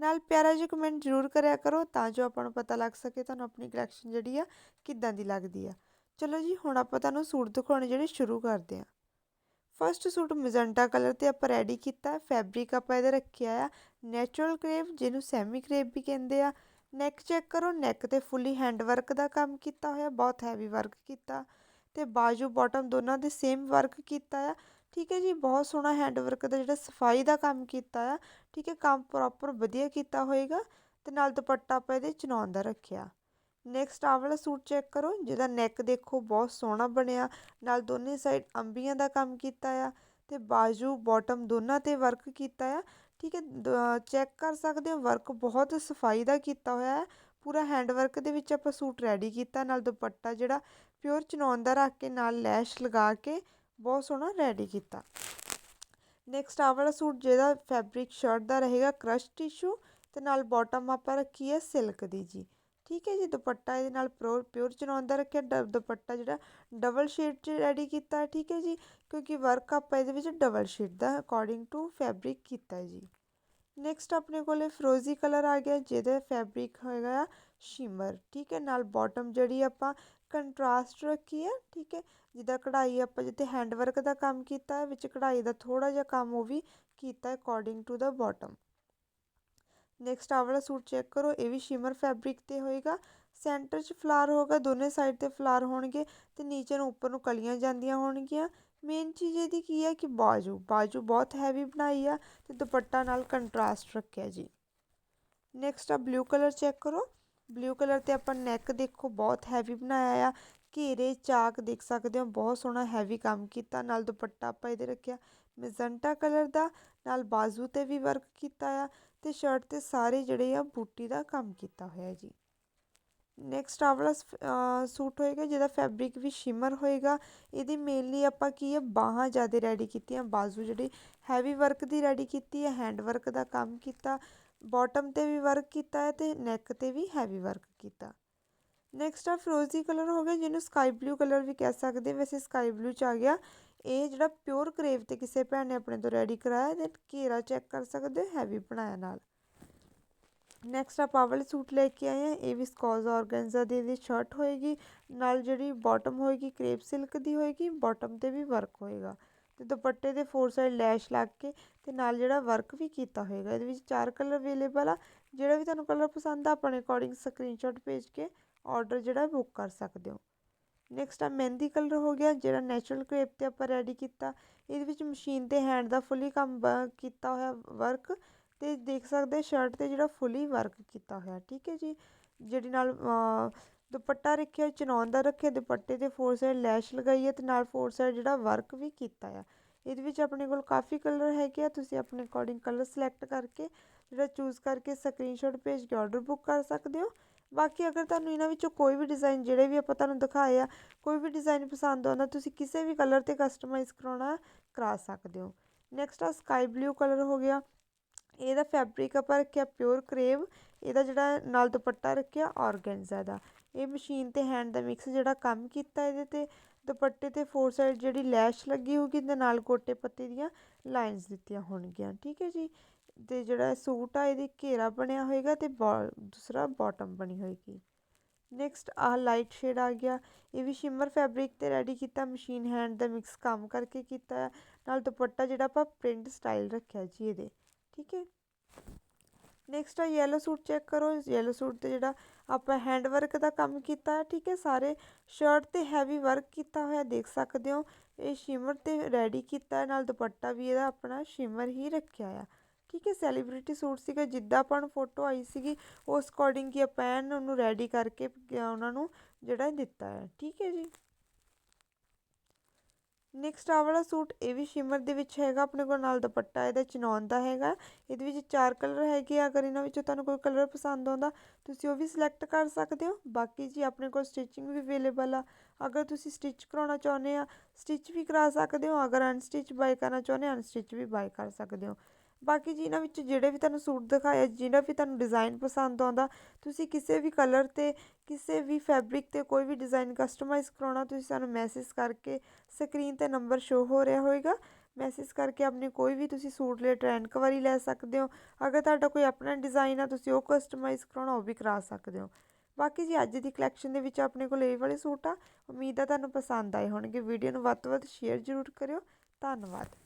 ਨਾਲ ਪਿਆਰਾ ਜਿਹਾ ਕਮੈਂਟ ਜ਼ਰੂਰ ਕਰਿਆ ਕਰੋ ਤਾਂ ਜੋ ਆਪਾਂ ਨੂੰ ਪਤਾ ਲੱਗ ਸਕੇ ਤੁਹਾਨੂੰ ਆਪਣੀ ਕਲੈਕਸ਼ਨ ਜਿਹੜੀ ਆ ਕਿੱਦਾਂ ਦੀ ਲੱਗਦੀ ਆ। ਚਲੋ ਜੀ, ਹੁਣ ਆਪਾਂ ਤੁਹਾਨੂੰ ਸੂਟ ਦਿਖਾਉਣੇ ਜਿਹੜੇ ਸ਼ੁਰੂ ਕਰਦੇ ਆ। ਫਰਸਟ ਸੂਟ ਮਜੰਟਾ ਕਲਰ ਤੇ ਆਪਾਂ ਰੈਡੀ ਕੀਤਾ ਫੈਬਰਿਕ ਆਪਾਂ ਇਹਦਾ ਰੱਖਿਆ ਆ। ਨੇਚਰਲ ਕਰੇਪ ਜਿਹਨੂੰ ਸੈਮੀ ਕਰੇਪ ਵੀ ਕਹਿੰਦੇ ਆ। ਨੈਕ ਚੈੱਕ ਕਰੋ ਨੈਕ ਤੇ ਫੁੱਲੀ ਹੈਂਡ ਵਰਕ ਦਾ ਕੰਮ ਕੀਤਾ ਹੋਇਆ, ਬਹੁਤ ਹੈਵੀ ਵਰਕ ਕੀਤਾ। ਤੇ ਬਾਜੂ ਬਾਟਮ ਦੋਨਾਂ ਦੇ ਸੇਮ ਵਰਕ ਕੀਤਾ ਆ। ਠੀਕ ਹੈ ਜੀ, ਬਹੁਤ ਸੋਹਣਾ ਹੈਂਡਵਰਕ ਦਾ ਜਿਹੜਾ ਸਫ਼ਾਈ ਦਾ ਕੰਮ ਕੀਤਾ ਆ, ਠੀਕ ਹੈ, ਕੰਮ ਪ੍ਰੋਪਰ ਵਧੀਆ ਕੀਤਾ ਹੋਏਗਾ ਤੇ ਨਾਲ ਦੁਪੱਟਾ ਆਪਾਂ ਇਹਦੇ ਚਨਾਉਣ ਦਾ ਰੱਖਿਆ। ਨੈਕਸਟ ਆ ਵਾਲਾ ਸੂਟ ਚੈੱਕ ਕਰੋ, ਜਿਹਦਾ ਨੈਕ ਦੇਖੋ ਬਹੁਤ ਸੋਹਣਾ ਬਣਿਆ, ਨਾਲ ਦੋਨੇ ਸਾਈਡ ਅੰਬੀਆਂ ਦਾ ਕੰਮ ਕੀਤਾ ਆ ਤੇ ਬਾਜੂ ਬਾਟਮ ਦੋਨਾਂ ਤੇ ਵਰਕ ਕੀਤਾ ਆ, ਠੀਕ ਹੈ ਚੈੱਕ ਕਰ ਸਕਦੇ ਹੋ ਵਰਕ ਬਹੁਤ ਸਫ਼ਾਈ ਦਾ ਕੀਤਾ ਹੋਇਆ ਹੈ ਪੂਰਾ ਹੈਂਡ ਵਰਕ ਦੇ ਵਿੱਚ ਆਪਾਂ ਸੂਟ ਰੈਡੀ ਕੀਤਾ, ਨਾਲ ਦੁਪੱਟਾ ਜਿਹੜਾ ਪਿਓਰ ਚਨਾਉਣ ਦਾ ਰੱਖ ਕੇ, ਨਾਲ ਲੈਸ਼ ਲਗਾ ਕੇ ਬਹੁਤ ਸੋਹਣਾ ਰੈਡੀ ਕੀਤਾ। ਨੈਕਸਟ ਆ ਵਾਲਾ ਸੂਟ ਜਿਹਦਾ ਫੈਬਰਿਕ ਸ਼ਰਟ ਦਾ ਰਹੇਗਾ ਕ੍ਰਸ਼ ਟਿਸ਼ੂ ਤੇ ਨਾਲ ਬਾਟਮ ਆਪਾਂ ਰੱਖੀ ਹੈ ਸਿਲਕ ਦੀ ਜੀ। ਠੀਕ ਹੈ ਜੀ, ਦੁਪੱਟਾ ਇਹਦੇ ਨਾਲ ਪਿਓਰ ਚਨਾਉਣ ਦਾ ਰੱਖਿਆ ਦੁਪੱਟਾ ਜਿਹੜਾ ਡਬਲ ਸ਼ੇਡ 'ਚ ਰੈਡੀ ਕੀਤਾ ਠੀਕ ਹੈ ਜੀ, ਕਿਉਂਕਿ ਵਰਕ ਆਪਾਂ ਇਹਦੇ ਵਿੱਚ ਡਬਲ ਸ਼ੇਡ ਦਾ ਅਕੋਰਡਿੰਗ ਟੂ ਫੈਬਰਿਕ ਕੀਤਾ ਜੀ। ਨੈਕਸਟ ਆਪਣੇ ਕੋਲੇ ਫਰੋਜ਼ੀ ਕਲਰ ਆ ਗਿਆ, ਜਿਹਦਾ ਫੈਬਰਿਕ ਹੋਏਗਾ ਸ਼ਿਮਰ, ਠੀਕ ਹੈ, ਨਾਲ ਬਾਟਮ ਜਿਹੜੀ ਆਪਾਂ ਕੰਟਰਾਸਟ ਰੱਖੀ ਹੈ, ਠੀਕ ਹੈ, ਜਿੱਦਾਂ ਕਢਾਈ ਆਪਾਂ ਜਿੱਥੇ ਹੈਂਡ ਵਰਕ ਦਾ ਕੰਮ ਕੀਤਾ ਹੈ, ਵਿੱਚ ਕਢਾਈ ਦਾ ਥੋੜਾ ਜਿਹਾ ਕੰਮ ਉਹ ਵੀ ਕੀਤਾ ਅਕੋਰਡਿੰਗ ਟੂ ਦਾ ਬਾਟਮ ਨੈਕਸਟ ਆ ਵਾਲਾ ਸੂਟ ਚੈੱਕ ਕਰੋ, ਇਹ ਵੀ ਸ਼ਿਮਰ ਫੈਬਰਿਕ ਤੇ ਹੋਏਗਾ। ਸੈਂਟਰ 'ਚ ਫਲਾਰ ਹੋਗਾ ਦੋਨੇ ਸਾਈਡ ਤੇ ਫਲਾਰ ਹੋਣਗੇ ਤੇ ਨੀਚੇ ਨੂੰ ਉੱਪਰ ਨੂੰ ਕਲੀਆਂ ਜਾਂਦੀਆਂ ਹੋਣਗੀਆਂ। ਮੇਨ ਚੀਜ਼ ਇਹਦੀ ਕੀ ਹੈ ਕਿ ਬਾਜੂ ਬਾਜੂ ਬਹੁਤ ਹੈਵੀ ਬਣਾਈ ਆ ਤੇ ਦੁਪੱਟਾ ਨਾਲ ਕੰਟਰਾਸਟ ਰੱਖਿਆ ਜੀ। ਨੈਕਸਟ ਆ ਬਲੂ ਕਲਰ ਚੈੱਕ ਕਰੋ। ਬਲੂ ਕਲਰ ਤੇ ਆਪਾਂ ਨੈਕ ਦੇਖੋ, ਬਹੁਤ ਹੈਵੀ ਬਣਾਇਆ ਆ। ਘੇਰੇ, ਚਾਕ ਦੇਖ ਸਕਦੇ ਹੋ, ਬਹੁਤ ਸੋਹਣਾ ਹੈਵੀ ਕੰਮ ਕੀਤਾ। ਨਾਲ ਦੁਪੱਟਾ ਆਪਾਂ ਇਹਦੇ ਰੱਖਿਆ ਮੈਜੈਂਟਾ ਕਲਰ ਦਾ, ਨਾਲ ਬਾਜ਼ੂ ਤੇ ਵੀ ਵਰਕ ਕੀਤਾ ਆ ਤੇ ਸ਼ਰਟ ਤੇ ਸਾਰੇ ਜਿਹੜੇ ਆ ਬੂਟੀ ਦਾ ਕੰਮ ਕੀਤਾ ਹੋਇਆ ਜੀ। ਨੈਕਸਟ ਆ ਵਾਲਾ ਸੂਟ ਹੋਏਗਾ ਜਿਹਦਾ ਫੈਬਰਿਕ ਵੀ ਸ਼ਿਮਰ ਹੋਏਗਾ। ਇਹਦੀ ਮੇਨਲੀ ਆਪਾਂ ਕੀ ਹੈ ਬਾਹਾਂ ਜ਼ਿਆਦਾ ਰੈਡੀ ਕੀਤੀਆਂ, ਬਾਜ਼ੂ ਜਿਹੜੀ ਹੈਵੀ ਵਰਕ ਦੀ ਰੈਡੀ ਕੀਤੀ ਹੈ ਹੈਂਡ ਵਰਕ ਦਾ ਕੰਮ ਕੀਤਾ। ਬਾਟਮ ਤੇ ਵੀ ਵਰਕ ਕੀਤਾ ਹੈ ਤੇ ਨੈਕ ਤੇ ਵੀ ਹੈਵੀ ਵਰਕ ਕੀਤਾ। ਨੈਕਸਟ ਆ ਫਰੋਜ਼ੀ ਕਲਰ ਹੋ ਗਿਆ, ਜਿਹਨੂੰ ਸਕਾਈ ਬਲੂ ਕਲਰ ਵੀ ਕਹਿ ਸਕਦੇ ਵੈਸੇ ਸਕਾਈ ਬਲੂ ਚ ਆ ਗਿਆ। ਇਹ ਜਿਹੜਾ ਪਿਓਰ ਕਰੇਵ ਤੇ ਕਿਸੇ ਭੈਣ ਨੇ ਆਪਣੇ ਤੋਂ ਰੈਡੀ ਕਰਾਇਆ, ਤੇ ਘੇਰਾ ਚੈੱਕ ਕਰ ਸਕਦੇ ਹੋ ਹੈਵੀ ਬਣਾਇਆ ਨਾਲ। ਨੈਕਸਟ ਆਪਾਂ ਵਾਲੇ ਸੂਟ ਲੈ ਕੇ ਆਏ ਆ ਇਹ ਵੀ ਸਕੋਜ਼ ਆਰਗੈਂਜ਼ਾ ਦੀ ਇਹਦੀ ਸ਼ਰਟ ਹੋਏਗੀ। ਨਾਲ ਜਿਹੜੀ ਬਾਟਮ ਹੋਏਗੀ ਕ੍ਰੇਪ ਸਿਲਕ ਦੀ ਹੋਏਗੀ ਬਾਟਮ ਤੇ ਵੀ ਵਰਕ ਹੋਏਗਾ। ਤੇ ਦੁਪੱਟੇ ਦੇ ਫੋਰ ਸਾਈਡ ਲੈਸ਼ ਲੱਗ ਕੇ ਤੇ ਨਾਲ ਜਿਹੜਾ ਵਰਕ ਵੀ ਕੀਤਾ ਹੋਏਗਾ, ਇਹਦੇ ਵਿੱਚ ਚਾਰ ਕਲਰ ਅਵੇਲੇਬਲ ਆ। ਜਿਹੜਾ ਵੀ ਤੁਹਾਨੂੰ ਕਲਰ ਪਸੰਦ ਆ, ਆਪਣੇ ਅਕੋਰਡਿੰਗ ਸਕਰੀਨਸ਼ਾਟ ਭੇਜ ਕੇ ਆਰਡਰ ਜਿਹੜਾ ਬੁੱਕ ਕਰ ਸਕਦੇ ਹੋ। ਨੈਕਸਟ ਆ, ਮਹਿੰਦੀ ਕਲਰ ਹੋ ਗਿਆ, ਜਿਹੜਾ ਨੈਚੁਰਲ ਕ੍ਰੇਪ ਤੇ ਆਪਾਂ ਰੈਡੀ ਕੀਤਾ। ਇਹਦੇ ਵਿੱਚ ਮਸ਼ੀਨ ਤੇ ਹੈਂਡ ਦਾ ਫੁੱਲੀ ਕੰਮ ਕੀਤਾ ਹੋਇਆ ਵਰਕ ਤੇ ਦੇਖ ਸਕਦੇ ਸ਼ਰਟ ਤੇ ਜਿਹੜਾ ਫੁੱਲੀ ਵਰਕ ਕੀਤਾ ਹੋਇਆ, ਠੀਕ ਹੈ ਜੀ? ਜਿਹੜੀ ਨਾਲ ਦੁਪੱਟਾ ਰੱਖਿਆ ਚਨਾਉਣ ਦਾ ਰੱਖਿਆ, ਦੁਪੱਟੇ ਤੇ ਫੋਰ ਸਾਈਡ ਲੈਸ਼ ਲਗਾਈ ਹੈ ਤੇ ਨਾਲ ਫੋਰ ਸਾਈਡ ਜਿਹੜਾ ਵਰਕ ਵੀ ਕੀਤਾ ਆ। ਇਹਦੇ ਵਿੱਚ ਆਪਣੇ ਕੋਲ ਕਾਫੀ ਕਲਰ ਹੈਗੇ ਆ, ਤੁਸੀਂ ਆਪਣੇ ਅਕੋਰਡਿੰਗ ਕਲਰ ਸਿਲੈਕਟ ਕਰਕੇ, ਜਿਹੜਾ ਚੂਜ਼ ਕਰਕੇ ਸਕਰੀਨਸ਼ਾਟ ਭੇਜ ਕੇ ਆਰਡਰ ਬੁੱਕ ਕਰ ਸਕਦੇ ਹੋ। ਬਾਕੀ ਅਗਰ ਤੁਹਾਨੂੰ ਇਹਨਾਂ ਵਿੱਚੋਂ ਕੋਈ ਵੀ ਡਿਜ਼ਾਈਨ ਜਿਹੜੇ ਵੀ ਆਪਾਂ ਤੁਹਾਨੂੰ ਦਿਖਾਏ ਆ, ਕੋਈ ਵੀ ਡਿਜ਼ਾਈਨ ਪਸੰਦ ਆਉਂਦਾ, ਤੁਸੀਂ ਕਿਸੇ ਵੀ ਕਲਰ ਤੇ ਕਸਟਮਾਈਜ਼ ਕਰਾਉਣਾ ਕਰਾ ਸਕਦੇ ਹੋ। ਨੈਕਸਟ ਆ ਸਕਾਈ ਬਲੂ ਕਲਰ ਹੋ ਗਿਆ। ਇਹਦਾ ਫੈਬਰਿਕ ਆਪਾਂ ਰੱਖਿਆ ਪਿਓਰ ਕਰੇਵ ਇਹਦਾ ਜਿਹੜਾ ਨਾਲ ਦੁਪੱਟਾ ਰੱਖਿਆ ਆਰਗੈਂਜ਼ਾ ਦਾ। ਇਹ ਮਸ਼ੀਨ ਤੇ ਹੈਂਡ ਦਾ ਮਿਕਸ ਜਿਹੜਾ ਕੰਮ ਕੀਤਾ ਇਹਦੇ ਤੇ, ਦੁਪੱਟੇ ਤੇ ਫੋਰ ਸਾਈਡ ਜਿਹੜੀ ਲੈਸ਼ ਲੱਗੀ ਹੋਊਗੀ ਤੇ ਨਾਲ ਗੋਟੇ ਪੱਤੇ ਦੀਆਂ ਲਾਈਨਸ ਦਿੱਤੀਆਂ ਹੋਣਗੀਆਂ, ਠੀਕ ਹੈ ਜੀ? ਤੇ ਜਿਹੜਾ ਸੂਟ ਆ ਇਹਦੇ ਘੇਰਾ ਬਣਿਆ ਹੋਏਗਾ ਤੇ ਦੂਸਰਾ ਬਾਟਮ ਬਣੀ ਹੋਏਗੀ। ਨੈਕਸਟ ਆਹ ਲਾਈਟ ਸ਼ੇਡ ਆ ਗਿਆ, ਇਹ ਵੀ ਸ਼ਿਮਰ ਫੈਬਰਿਕ ਤੇ ਰੈਡੀ ਕੀਤਾ ਮਸ਼ੀਨ ਹੈਂਡ ਦਾ ਮਿਕਸ ਕੰਮ ਕਰਕੇ ਕੀਤਾ, ਨਾਲ ਦੁਪੱਟਾ ਜਿਹੜਾ ਆਪਾਂ ਪ੍ਰਿੰਟ ਸਟਾਈਲ ਰੱਖਿਆ ਜੀ ਇਹਦੇ। ਠੀਕ ਹੈ? ਨੈਕਸਟ ਆ ਯੈਲੋ ਸੂਟ ਚੈੱਕ ਕਰੋ। ਯੈਲੋ ਸੂਟ ਤੇ ਜਿਹੜਾ ਆਪਾਂ ਹੈਂਡ ਵਰਕ ਦਾ ਕੰਮ ਕੀਤਾ ਹੈ, ਠੀਕ ਹੈ? ਸਾਰੇ ਸ਼ਰਟ ਤੇ ਹੈਵੀ ਵਰਕ ਕੀਤਾ ਹੋਇਆ ਦੇਖ ਸਕਦੇ ਹੋ। ਇਹ ਸ਼ਿਮਰ ਤੇ ਰੈਡੀ ਕੀਤਾ ਨਾਲ ਦੁਪੱਟਾ ਵੀ ਇਹਦਾ ਆਪਣਾ ਸ਼ਿਮਰ ਹੀ ਰੱਖਿਆ ਆ। ਠੀਕ ਹੈ? ਸੈਲੀਬ੍ਰਿਟੀ ਸੂਟ ਸੀਗਾ, ਜਿੱਦਾਂ ਆਪਾਂ ਨੂੰ ਫੋਟੋ ਆਈ ਸੀਗੀ, ਉਸ ਅਕੋਰਡਿੰਗ ਹੀ ਆਪਾਂ ਐਨ ਉਹਨੂੰ ਰੈਡੀ ਕਰਕੇ ਉਹਨਾਂ ਨੂੰ ਜਿਹੜਾ ਦਿੱਤਾ ਹੈ। ਠੀਕ ਹੈ ਜੀ? ਨੈਕਸਟ ਆ ਵਾਲਾ ਸੂਟ ਇਹ ਵੀ ਸ਼ਿਮਰ ਦੇ ਵਿੱਚ ਹੈਗਾ, ਆਪਣੇ ਕੋਲ ਨਾਲ ਦੁਪੱਟਾ ਇਹਦਾ ਚਨੌਨ ਦਾ ਹੈਗਾ। ਇਹਦੇ ਵਿੱਚ ਚਾਰ ਕਲਰ ਹੈਗੇ ਆ, ਅਗਰ ਇਹਨਾਂ ਵਿੱਚੋਂ ਤੁਹਾਨੂੰ ਕੋਈ ਕਲਰ ਪਸੰਦ ਆਉਂਦਾ, ਤੁਸੀਂ ਉਹ ਵੀ ਸਿਲੈਕਟ ਕਰ ਸਕਦੇ ਹੋ। ਬਾਕੀ ਜੀ ਆਪਣੇ ਕੋਲ ਸਟਿਚਿੰਗ ਵੀ ਅਵੇਲੇਬਲ ਆ। ਅਗਰ ਤੁਸੀਂ ਸਟਿਚ ਕਰਾਉਣਾ ਚਾਹੁੰਦੇ ਆ ਸਟਿਚ ਵੀ ਕਰਾ ਸਕਦੇ ਹੋ। ਅਗਰ ਅਨਸਟਿਚ ਬਾਈ ਕਰਨਾ ਚਾਹੁੰਦੇ ਅਨਸਟਿਚ ਵੀ ਬਾਈ ਕਰ ਸਕਦੇ ਹੋ। ਬਾਕੀ ਜੀ ਇਹਨਾਂ ਵਿੱਚ ਜਿਹੜੇ ਵੀ ਤੁਹਾਨੂੰ ਸੂਟ ਦਿਖਾਇਆ ਜਿਹੜਾ ਵੀ ਤੁਹਾਨੂੰ ਡਿਜ਼ਾਈਨ ਪਸੰਦ ਆਉਂਦਾ, ਤੁਸੀਂ ਕਿਸੇ ਵੀ ਕਲਰ ਤੇ, ਕਿਸੇ ਵੀ ਫੈਬਰਿਕ ਤੇ ਕੋਈ ਵੀ ਡਿਜ਼ਾਈਨ ਕਸਟਮਾਈਜ਼ ਕਰਾਉਣਾ, ਤੁਸੀਂ ਸਾਨੂੰ ਮੈਸੇਜ ਕਰਕੇ ਸਕਰੀਨ ਤੇ ਨੰਬਰ ਸ਼ੋ ਹੋ ਰਿਹਾ ਹੋਵੇਗਾ ਮੈਸੇਜ ਕਰਕੇ ਆਪਣੇ ਕੋਈ ਵੀ ਤੁਸੀਂ ਸੂਟ ਲੈ ਟ੍ਰੈਂਡ ਕਵਾਰੀ ਲੈ ਸਕਦੇ ਹੋ। ਅਗਰ ਤੁਹਾਡਾ ਕੋਈ ਆਪਣਾ ਡਿਜ਼ਾਈਨ ਆ, ਤੁਸੀਂ ਉਹ ਕਸਟਮਾਈਜ਼ ਕਰਾਉਣਾ, ਉਹ ਵੀ ਕਰਾ ਸਕਦੇ ਹੋ। ਬਾਕੀ ਜੀ ਅੱਜ ਦੀ ਕਲੈਕਸ਼ਨ ਦੇ ਵਿੱਚ ਆਪਣੇ ਕੋਲ ਇਹ ਵਾਲੇ ਸੂਟ ਆ। ਉਮੀਦ ਆ ਤੁਹਾਨੂੰ ਪਸੰਦ ਆਏ ਹੋਣਗੇ। ਵੀਡੀਓ ਨੂੰ ਵੱਧ ਤੋਂ ਵੱਧ ਸ਼ੇਅਰ ਜ਼ਰੂਰ ਕਰਿਓ। ਧੰਨਵਾਦ।